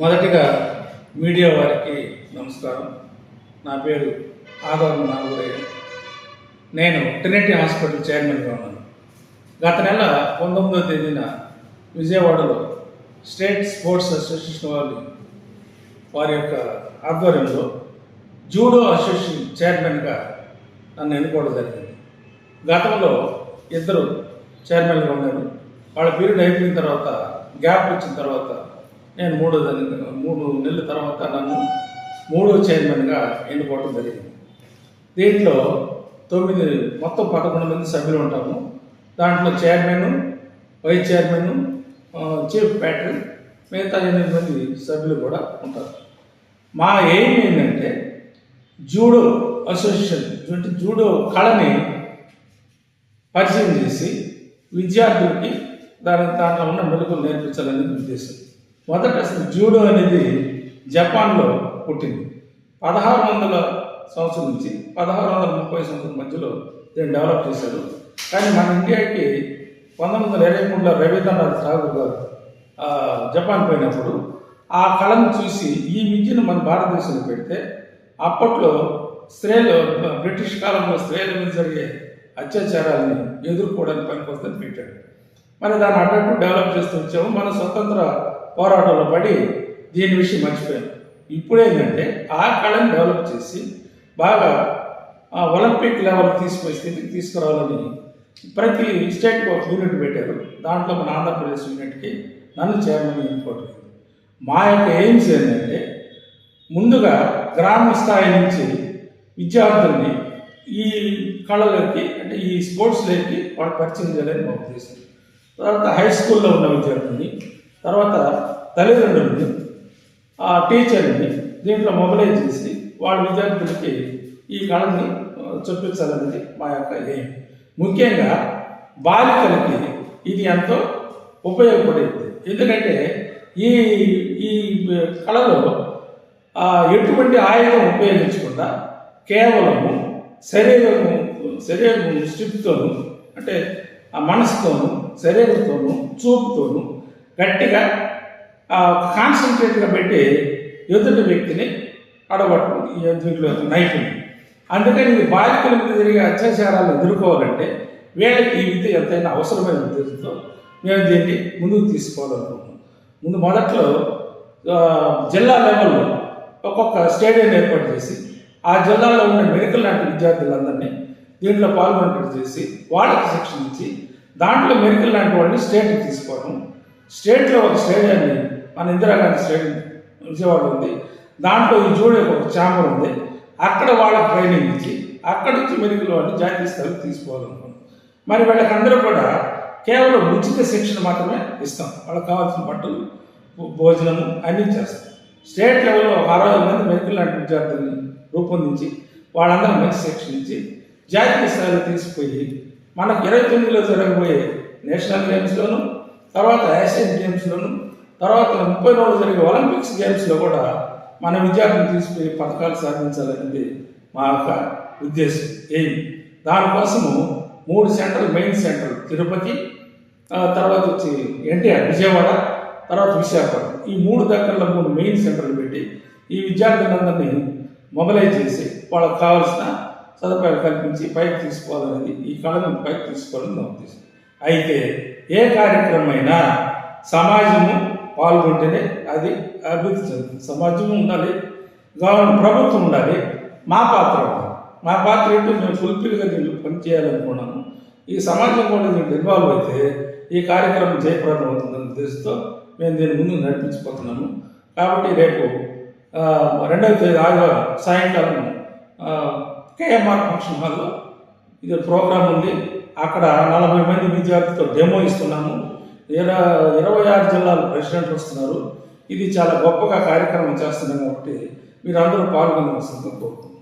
మొదటిగా మీడియా వారికి నమస్కారం. నా పేరు ఆదవరం నాగురయ్య. నేను ట్రినిటీ హాస్పిటల్ చైర్మన్గా ఉన్నాను. గత నెల పంతొమ్మిదవ తేదీన విజయవాడలో స్టేట్ స్పోర్ట్స్ అసోసియేషన్ వాళ్ళు వారి యొక్క ఆధ్వర్యంలో జూడో అసోసియేషన్ చైర్మన్గా నన్ను ఎన్నుకోవడం జరిగింది. గతంలో ఇద్దరు చైర్మన్గా ఉన్నారు. వాళ్ళ పీరియడ్ అయిపోయిన తర్వాత గ్యాప్ వచ్చిన తర్వాత నేను మూడో మూడు నెలల తర్వాత నన్ను మూడో చైర్మన్గా ఎన్నుకోవడం జరిగింది. దీంట్లో తొమ్మిది మొత్తం పదకొండు మంది సభ్యులు ఉంటాము. దాంట్లో chairman vice chairman chief patron మిగతా ఎనిమిది మంది సభ్యులు కూడా ఉంటారు. మా ఎయిమ్ ఏంటంటే జూడో అసోసియేషన్ అంటే జూడో కళని పరిచయం చేసి విద్యార్థులకి దాని దాంట్లో ఉన్న మెలకులు నేర్పించాలనేది ఉద్దేశం. మొదట జూడో అనేది జపాన్లో పుట్టింది. పదహారు వందల సంవత్సరం నుంచి పదహారు వందల ముప్పై సంవత్సరం మధ్యలో దీన్ని డెవలప్ చేశారు. కానీ మన ఇండియాకి పంతొమ్మిది వందల ఇరవై మూడులో రవీంద్రనాథ్ ఠాగూర్ గారు జపాన్ పోయినప్పుడు ఆ కళను చూసి ఈ విద్యను మన భారతదేశంలో పెడితే అప్పట్లో స్త్రీలు బ్రిటిష్ కాలంలో స్త్రీల మీద జరిగే అత్యాచారాలని ఎదుర్కోవడానికి పనికొస్తుందని పెట్టాడు మరి దాన్ని అడ్డట్టు డెవలప్ చేస్తూ వచ్చాము. మన స్వతంత్ర పోరాటంలో పడి దీని విషయం మర్చిపోయాను. ఇప్పుడు ఏంటంటే ఆ కళను డెవలప్ చేసి బాగా ఆ ఒలింపిక్ లెవెల్ తీసుకునే స్థితికి తీసుకురావాలని ప్రతి స్టేట్కి ఒక యూనిట్ పెట్టారు. దాంట్లో మన ఆంధ్రప్రదేశ్ యూనిట్కి నన్ను చైర్మన్ ఎన్నుకోవడం మా యొక్క ఎయిమ్స్ ఏంటంటే ముందుగా గ్రామ స్థాయి నుంచి విద్యార్థుల్ని ఈ కళలోకి అంటే ఈ స్పోర్ట్స్లోకి వాళ్ళు పరిచయం చేయాలని మా ఉద్దేశం తర్వాత హై స్కూల్లో ఉన్న విద్యార్థుల్ని తర్వాత తల్లిదండ్రుల్ని ఆ టీచర్ని దీంట్లో మొబిలైజ్ చేసి వాళ్ళ విద్యార్థులకి ఈ కళని ఆ, చూపించాలనేది మా యొక్క ఎయిమ్ ముఖ్యంగా బాలికలకి ఇది ఎంతో ఉపయోగపడేది. ఎందుకంటే ఈ ఈ కళలో ఎటువంటి ఆయుధం ఉపయోగించకుండా కేవలము శరీరము శరీరము స్టిప్తోను అంటే ఆ మనసుతోను శరీరంతోను చూపుతోను గట్టిగా కాన్సన్ట్రేట్గా పెట్టి ఎదుటి వ్యక్తిని అడగొట్టడం ఈ దీంట్లో నైపుణ్యం. అందుకని ఇది బాలికల మీద జరిగే అత్యాచారాలను ఎదుర్కోవాలంటే వీళ్ళకి ఈ విద్య ఎంతైనా అవసరమైన ఉద్దేశంతో మేము దీన్ని ముందుకు తీసుకోవాలనుకుంటున్నాం ముందు మొదట్లో జిల్లా లెవెల్లో ఒక్కొక్క స్టేడియం ఏర్పాటు చేసి ఆ జిల్లాలో ఉన్న మెడికల్ లాంటి విద్యార్థులందరినీ దీంట్లో పాల్గొనేటట్టు చేసి వాళ్ళకి శిక్షణ ఇచ్చి దాంట్లో మెడికల్ లాంటి వాళ్ళని స్టేట్కి తీసుకోవడం స్టేట్లో ఒక స్టేడియాన్ని మన ఇందిరాగాంధీ స్టేడియం విజయవాడ ఉంది. దాంట్లో ఈ జూడే ఒక ఛాంబర్ ఉంది. అక్కడ వాళ్ళకి ట్రైనింగ్ ఇచ్చి అక్కడి నుంచి మెడికల్ వాళ్ళని జాతీయ స్థాయికి తీసుకోవాలనుకున్నాం. మరి వీళ్ళకందరూ కూడా కేవలం ఉచిత శిక్షణ మాత్రమే ఇస్తాం. వాళ్ళకి కావాల్సిన బట్టలు భోజనము అన్నీ చేస్తాం. స్టేట్ లెవెల్లో ఒక అరవై మంది మెడికల్ లాంటి విద్యార్థుల్ని రూపొందించి వాళ్ళందరూ మంచి శిక్షణ ఇచ్చి జాతీయ స్థాయిలో తీసుకుపోయి మనకు ఇరవై తొమ్మిదిలో జరగబోయే నేషనల్ గేమ్స్లోనూ తర్వాత ఏషియన్ గేమ్స్లోను తర్వాత ముప్పై రోజులు జరిగే ఒలింపిక్స్ గేమ్స్లో కూడా మన విద్యార్థులు తీసుకుని పథకాలు సాధించాలనేది మా యొక్క ఉద్దేశం ఎయిమ్ దానికోసము మూడు సెంటర్లు మెయిన్ సెంటర్ తిరుపతి తర్వాత వచ్చి ఎన్టీఆర్ విజయవాడ తర్వాత విశాఖపట్నం. ఈ మూడు దగ్గరలో మూడు మెయిన్ సెంటర్లు పెట్టి ఈ విద్యార్థులందరినీ మొబలైజ్ చేసి వాళ్ళకి కావాల్సిన సదుపాయాలు కల్పించి పైకి తీసుకోవాలనేది ఈ కళను పైకి తీసుకోవాలని నా ఉద్దేశం. అయితే ఏ కార్యక్రమం అయినా సమాజము పాల్గొంటేనే అది అభివృద్ధి చెందుతుంది. సమాజం ఉండాలి. గవర్నమెంట్ ప్రభుత్వం ఉండాలి. మా పాత్ర మా పాత్ర ఏంటో మేము ఫుల్ఫిల్గా దీంట్లో పనిచేయాలనుకున్నాము ఈ సమాజం కూడా దీంట్లో ఇన్వాల్వ్ అయితే ఈ కార్యక్రమం జయప్రదం అవుతుందనే ఉద్దేశంతో మేము దీని ముందు నడిపించిపోతున్నాము కాబట్టి రేపు రెండవ తేదీ ఆదివారం సాయంకాలం కేఎంఆర్ ఫంక్షన్ హాల్లో ఇది ప్రోగ్రామ్ ఉంది. అక్కడ నలభై మంది విద్యార్థులతో డెమో ఇస్తున్నాము. ఇర ఇరవై ఆరు జిల్లాల ప్రెసిడెంట్లు వస్తున్నారు. ఇది చాలా గొప్పగా కార్యక్రమం చేస్తున్నాం కాబట్టి మీరు అందరూ పాల్గొనవలసింది కోరుకుంటున్నాను.